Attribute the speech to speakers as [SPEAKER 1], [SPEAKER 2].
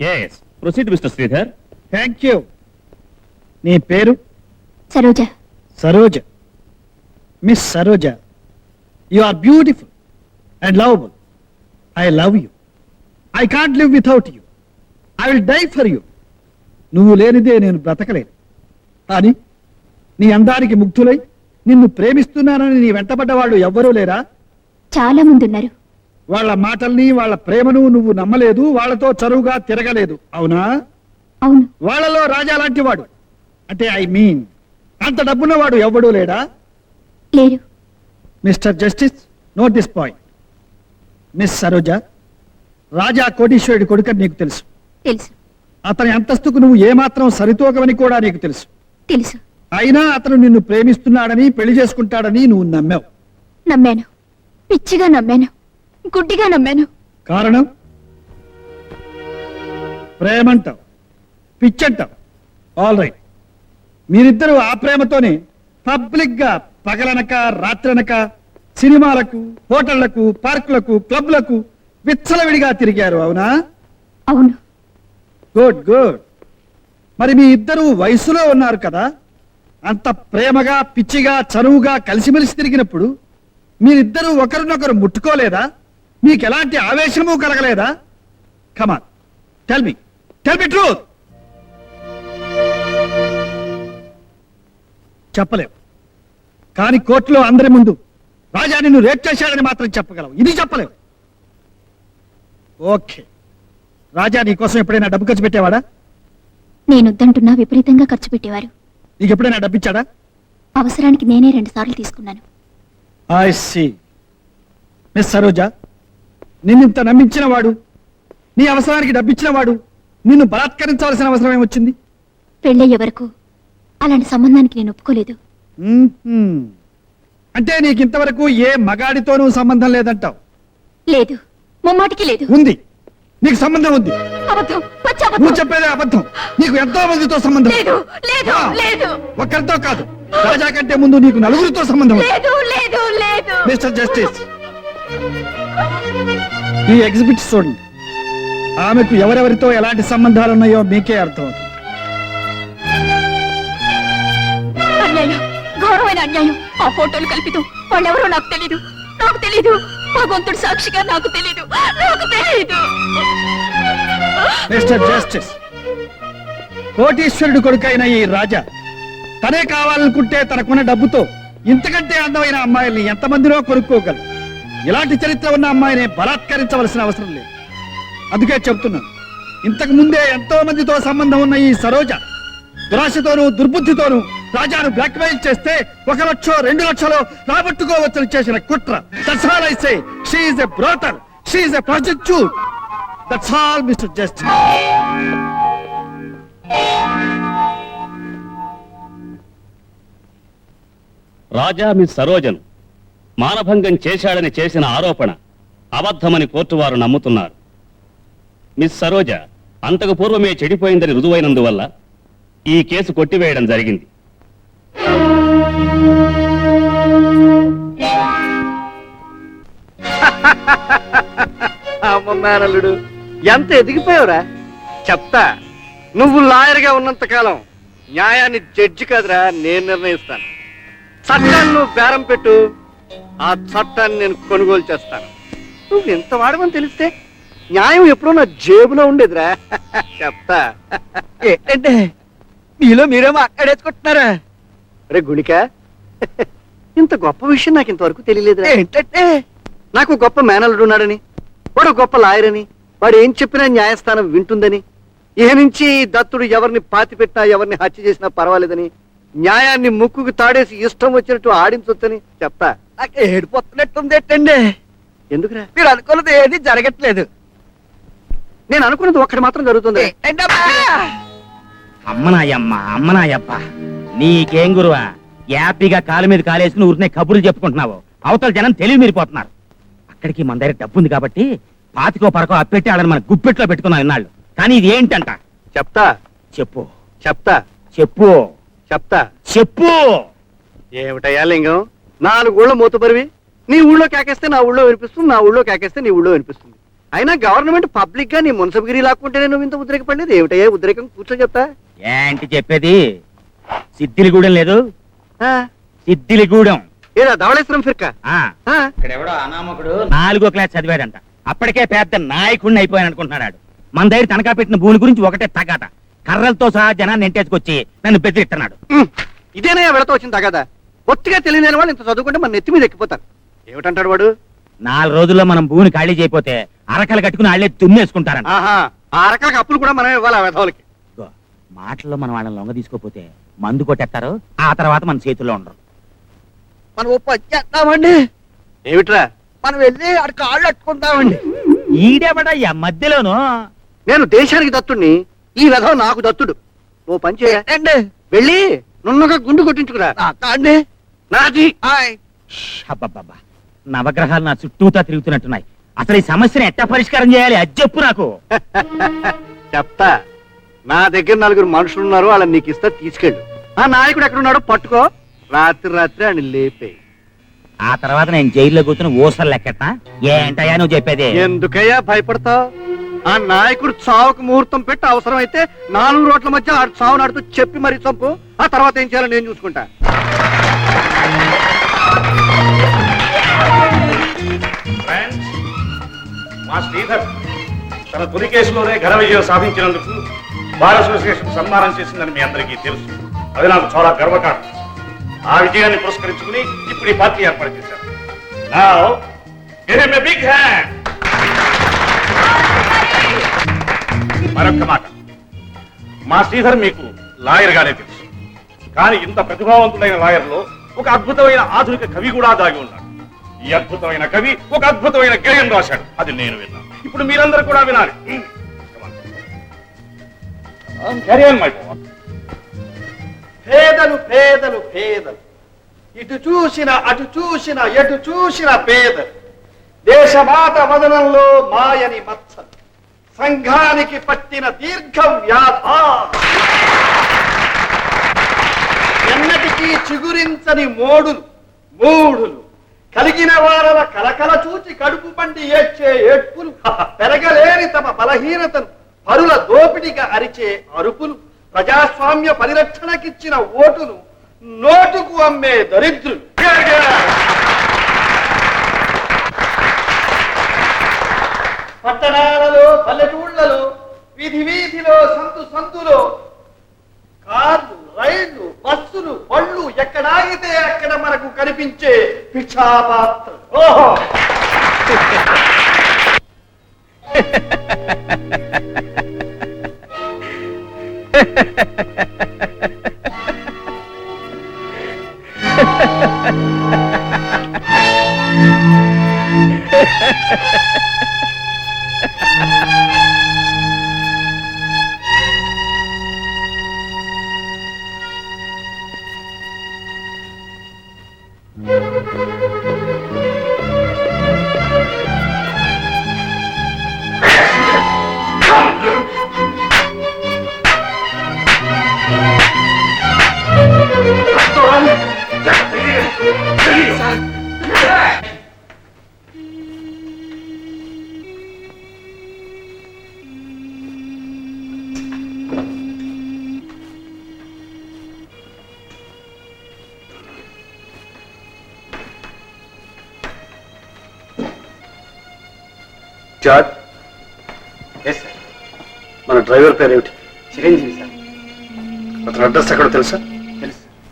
[SPEAKER 1] Yes proceed mister Sridhar
[SPEAKER 2] thank you నీ పేరు?
[SPEAKER 3] Saroja.
[SPEAKER 2] Saroja. Miss Saroja you are beautiful and lovable I love you I can't live without you I will die for you నువ్వు లేనిదే నేను బ్రతకలేను. కానీ నీ అందానికి ముగ్ధులై నిన్ను ప్రేమిస్తున్నానని నీ వెంటబడ్డ వాళ్ళు ఎవ్వరూ లేరా?
[SPEAKER 3] చాలా మంది ఉన్నారు.
[SPEAKER 2] వాళ్ళ మాటల్ని వాళ్ళ ప్రేమను నువ్వు నమ్మలేదు వాళ్ళతో చరువుగా తిరగలేదు. అవునా?
[SPEAKER 3] అవును.
[SPEAKER 2] వాళ్ళలో రాజా లాంటి వాడు అంటే ఐ మీన్ అంత డబ్బున్నవాడు ఎవ్వడూ లేడా?
[SPEAKER 3] లేరు
[SPEAKER 2] mister justice note this point. Miss Saroja Raja కోటీశ్వరుడి కొడుకని నీకు తెలుసు.
[SPEAKER 3] తెలుసు.
[SPEAKER 2] అతని అంతస్తుకు నువ్వు ఏమాత్రం సరితూగవని కూడా నీకు తెలుసు.
[SPEAKER 3] తెలుసు.
[SPEAKER 2] అయినా అతను నిన్ను ప్రేమిస్తున్నాడని పెళ్ళి చేసుకుంటాడని నువ్వు నమ్మావు.
[SPEAKER 3] నమ్మాను. పిచ్చిగా నమ్మాను. గుడ్డిగా నమ్మాను.
[SPEAKER 2] కారణం? ప్రేమంటావు. పిచ్చంటావు. ఆల్ రైట్ మీరిద్దరూ ఆ ప్రేమతోనే పబ్లిక్గా పగలనక రాత్రనక సినిమాలకు హోటళ్ళకు పార్కులకు క్లబ్లకు విచ్చలవిడిగా తిరిగారు అవునా?
[SPEAKER 3] అవును.
[SPEAKER 2] గుడ్ గుడ్ మరి మీ ఇద్దరు వయసులో ఉన్నారు కదా? అంత ప్రేమగా పిచ్చిగా చనువుగా కలిసిమెలిసి తిరిగినప్పుడు మీరిద్దరూ ఒకరినొకరు ముట్టుకోలేదా? మీకు ఎలాంటి ఆవేశము కలగలేదా? Come on tell me tell me truth చెప్పలేవు. కానీ కోర్టులో అందరి ముందు రాజా నిన్ను రేప్ చేశాడని మాత్రం చెప్పగలవు. ఇది చెప్పలేవు. ఓకే. రాజా నీ కోసం ఎప్పుడైనా డబ్బు ఖర్చు పెట్టేవాడా?
[SPEAKER 3] నేనొద్దంటున్నా విపరీతంగా ఖర్చు పెట్టేవారు.
[SPEAKER 2] నీకు ఎప్పుడైనా డబ్బు ఇచ్చాడా?
[SPEAKER 3] అవసరానికి నేనే రెండు సార్లు తీసుకున్నాను.
[SPEAKER 2] ఐ సి మిస్ సరోజా నిన్నింత నమ్మించిన వాడు నీ అవసరానికి డబ్బిచ్చిన వాడు నిన్ను బలాత్కరించవలసిన అవసరం ఏమొచ్చింది
[SPEAKER 3] పెళ్ళయ్యే వరకు అలాంటి సంబంధానికి నేను ఒప్పుకోలేదు.
[SPEAKER 2] అంటే నీకు ఇంతవరకు ఏ మగాడితోనూ సంబంధం లేదంటావు?
[SPEAKER 3] లేదు. ముమ్మాటికి లేదు.
[SPEAKER 2] ఉంది. నీకు సంబంధం ఉంది. నువ్వు చెప్పేదే అబద్ధం. నీకు ఎంతో మందితో సంబంధం.
[SPEAKER 3] లేదు లేదు
[SPEAKER 2] ఆ.
[SPEAKER 3] లేదు.
[SPEAKER 2] ఒక్కరితో కాదు. రాజా కంటే ముందు నీకు నలుగురితో సంబంధం ఉంది.
[SPEAKER 3] లేదు లేదు లేదు.
[SPEAKER 2] Mister justice. ఈ ఎగ్జిబిట్ చూడండి. ఆమెకు ఎవరెవరితో ఎలాంటి సంబంధాలు ఉన్నాయో మీకే అర్థమవుతుంది.
[SPEAKER 3] అన్యాయం ఘోరమైన అన్యాయం. ఆ ఫోటోలు కల్పితం వాళ్ళెవరో నాకు తెలీదు. నాకు తెలీదు. భగవంతుడు సాక్షిగా నాకు తెలీదు. నాకు తెలీదు.
[SPEAKER 2] మిస్టర్ జస్టిస్ కోటీశ్వరుడు కొడుకైన ఈ రాజా తనే కావాలనుకుంటే తనకున్న డబ్బుతో ఇంతకంటే అందమైన అమ్మాయిల్ని ఎంతమందినో కొనుక్కోగలరు ఇలాంటి చరిత్ర ఉన్న అమ్మాయిని బలాత్కరించవలసిన అవసరం లేదు. అందుకే చెప్తున్నాను ఇంతకు ముందే ఎంతో మందితో సంబంధం ఉన్న ఈ సరోజ దురాశతోనూ దుర్బుద్ధితోనూ రాజాను బ్లాక్మెయిల్ చేస్తే ఒక లక్షో రెండు లక్షలో రాబట్టుకోవచ్చని చేసిన కుట్ర. That's all I say she is a brothel she a prostitute that's all mister justice
[SPEAKER 1] Raja miss సరోజను మానభంగం చేశాడని చేసిన ఆరోపణ అబద్ధమని కోర్టు వారు నమ్ముతున్నారు. మిస్ సరోజ అంతకు పూర్వమే చెడిపోయిందని రుజువైనందువల్ల ఈ కేసు కొట్టివేయడం జరిగింది.
[SPEAKER 4] అమ్మ మేనల్లుడు ఎంత ఎదిగిపోయావురా? చెప్తా నువ్వు లాయర్గా ఉన్నంత కాలం న్యాయాన్ని జడ్జి కాదురా నేను నిర్ణయిస్తాను. చట్టాన్ని నువ్వు బేరం పెట్టు ఆ చట్టాన్ని నేను కొనుగోలు చేస్తాను. నువ్వు ఎంత వాడమని తెలిస్తే న్యాయం ఎప్పుడో నా జేబులో ఉండేదిరా. చెప్తా.
[SPEAKER 5] ఏంటంటే మీలో మీరేమో అక్కడేసుకుంటున్నారా
[SPEAKER 4] రే గుణిక ఇంత గొప్ప విషయం నాకు ఇంతవరకు తెలియలేదురా.
[SPEAKER 5] ఏంటంటే?
[SPEAKER 4] నాకు గొప్ప మేనల్లుడు ఉన్నాడని వాడు గొప్ప లాయర్ అని వాడు ఏం చెప్పినా న్యాయస్థానం వింటుందని ఇహ నుంచి దత్తుడు ఎవరిని పాతి పెట్టినా ఎవరిని హత్య చేసినా పర్వాలేదని న్యాయాన్ని ముక్కుకు తాడేసి ఇష్టం వచ్చినట్టు ఆడించొచ్చని చెప్తా
[SPEAKER 5] నాకు ఏడిపోతున్నట్టుంది ఏంటండి
[SPEAKER 4] ఎందుకురా?
[SPEAKER 5] మీరు అనుకున్నది ఏది జరగట్లేదు.
[SPEAKER 4] నేను అనుకున్నది ఒక్కటి మాత్రం జరుగుతుంది?
[SPEAKER 6] అమ్మనాయమ్మ అమ్మనాయప్ప నీకేం గురువా యాపీగా కాలు మీద కాలేసుకుని ఊరినే కబుర్లు చెప్పుకుంటున్నావు. అవతల జనం తెలివి మీరిపోతున్నారు. అక్కడికి మన దగ్గర డబ్బు ఉంది కాబట్టి పాతికో పరకో అప్పెట్టి వాళ్ళని మన గుప్పెట్లో పెట్టుకున్నాం ఇన్నాళ్ళు. కానీ ఇది ఏంటంట?
[SPEAKER 4] చెప్తా.
[SPEAKER 6] చెప్పు.
[SPEAKER 4] చెప్తా.
[SPEAKER 6] చెప్పు.
[SPEAKER 4] చెప్తా.
[SPEAKER 6] చెప్పు.
[SPEAKER 4] ఏమిటయ్యా లింగం? నాలుగు ఊళ్ళో మూతపరివి నీ ఊళ్ళో కేకేస్తే నా ఊళ్ళో వినిపిస్తుంది నా ఊళ్ళో కేకేస్తే నీ ఊళ్ళో వినిపిస్తుంది. అయినా గవర్నమెంట్ పబ్లిక్గా నీ మున్సబగిరి లాక్కుంటేనే నువ్వు ఇంత ఉద్రేకపడలేదు ఏమిటయ్యా ఉద్రేకం? కూర్చో చెప్తా.
[SPEAKER 6] ఏంటి చెప్పేది? సిద్ధిలిగూడెం లేదు.
[SPEAKER 4] ఆ,
[SPEAKER 6] సిద్ధిలిగూడెం.
[SPEAKER 4] ఏదా ధవళేశ్వరం ఫిర్క?
[SPEAKER 6] ఆ.
[SPEAKER 4] ఆ,
[SPEAKER 6] ఇక్కడెవడో అనామకుడు. నాలుగో క్లాస్ చదివాడంట. అప్పటికే పెద్ద నాయకుడిని అయిపోయాను అనుకుంటున్నాడు మన దగ్గర తనఖా పెట్టిన భూమి గురించి ఒకటే తగాట కర్రలతో సహా జనాన్ని ఎంటేసుకొచ్చి నన్ను బెదిరిస్తున్నాడు.
[SPEAKER 4] ఉమ్, ఇదేనయ్యా వెళతా వచ్చింది తగదా ఒత్తిగా తెలియని వాళ్ళు ఇంత చదువుకుంటే మన నెత్తి మీద ఎక్కిపోతారు. ఏమిటంటాడు వాడు?
[SPEAKER 6] నాలుగు రోజుల్లో మనం భూమిని ఖాళీ చేయకపోతే అరకలు కట్టుకుని వాళ్ళే తుమ్మేసుకుంటారంట
[SPEAKER 4] ఆహా ఆ అప్పులు కూడా మనం ఇవ్వాలి ఆ వెధవులకి.
[SPEAKER 6] ఇదిగో, మాటల్లో మనం వాళ్ళని లొంగ తీసుకోపోతే మందు కొట్టేస్తారు ఆ తర్వాత మన చేతుల్లో ఉండరు.
[SPEAKER 5] మనం ఓ పని చేద్దామండి.
[SPEAKER 4] ఏమిట్రా?
[SPEAKER 5] మనం వెళ్ళి ఆడ కాళ్ళు అట్టుకుందామండి.
[SPEAKER 6] ఈడేబడయ్యా మధ్యలోను?
[SPEAKER 4] నేను దేశానికి దత్తుడిని ఈ వెధవ నాకు దత్తుడు. ఓ పని చేయ.
[SPEAKER 5] ఏంటండి
[SPEAKER 4] వెళ్ళి నున్నగా గుండు కొట్టించుకురా. నాది.
[SPEAKER 6] అబ్బబ్బబ్బా. నవగ్రహాలు నా చుట్టూతా తిరుగుతున్నట్టున్నాయి. అసలు ఈ సమస్యను ఎట్టా పరిష్కారం చేయాలి? అది చెప్పు నాకు.
[SPEAKER 4] చెప్తా. నా దగ్గర నలుగురు మనుషులు ఉన్నారు వాళ్ళని నీకు ఇస్తా తీసుకెళ్ళు. ఆ నాయకుడు ఎక్కడున్నాడో పట్టుకో. రాత్రి రాత్రి ఆయన లేపే.
[SPEAKER 6] ఆ తర్వాత నేను జైల్లో కూర్చుని ఊసలు లెక్కట్నా ఏంటయ్యా నువ్వు చెప్పేది?
[SPEAKER 4] ఎందుకయ్యా భయపడతావు? ఆ నాయకుడు చావుకు ముహూర్తం పెట్టి అవసరమైతే నాలుగు రోడ్ల మధ్య ఆ చావు నాడుతూ చెప్పి మరీ చంపు. ఆ తర్వాత ఏం చేయాలో నేను చూసుకుంటా.
[SPEAKER 7] మా శ్రీధర్ తన తొలి కేసులోనే ఘన విజయం సాధించినందుకు బార్ అసోసియేషన్ సన్మానం చేసిందని మీ అందరికీ తెలుసు. అది నాకు చాలా గర్వకారణం. ఆ విజయాన్ని పురస్కరించుకుని ఇప్పుడు ఈ పార్టీ ఏర్పాటు చేశారు. Now, give him మరొక్క మాట. మా శ్రీధర్ మీకు లాయర్ గానే తెలుసు. కానీ ఇంత ప్రతిభావంతుడైన లాయర్లో ఒక అద్భుతమైన ఆధునిక కవి కూడా దాగి ఉన్నాడు. ఈ అద్భుతమైన కవి ఒక అద్భుతమైన గేయం రాశాడు. అది నేను విన్నాను. ఇప్పుడు మీరందరూ కూడా వినాలి.
[SPEAKER 2] పేదలు పేదలు పేదలు. ఇటు చూసిన అటు చూసిన ఎటు చూసిన పేదలు. దేశమాత వదనంలో మాయని మచ్చలు. సంఘానికి పట్టిన దీర్ఘ వ్యాధ. ఎన్నటికీ చిగురించని మోడులు మూడులు. కలిగిన వారల కలకల చూచి కడుపు పండి ఏడ్చే ఏడ్పులు పెరగలేని తమ బలహీనతను పరుల దోపిడిగా అరిచే అరుపులు ప్రజాస్వామ్య పరిరక్షణకిచ్చిన ఓటును నోటుకు అమ్మే దరిద్రులు. పట్టణ పల్లెటూళ్ళలో వీధి వీధిలో సంతు సంతులో కార్లు రైళ్ళు బస్సులు బళ్ళు ఎక్కడాగితే అక్కడ మనకు కనిపించే పిచ్చాపాత్ర ఓహో!
[SPEAKER 4] జార్జ్? ఎస్ సార్ మన డ్రైవర్ పేరు ఏమిటి చిరంజీవి సార్
[SPEAKER 7] అతని అడ్రస్ ఎక్కడో తెలుసా?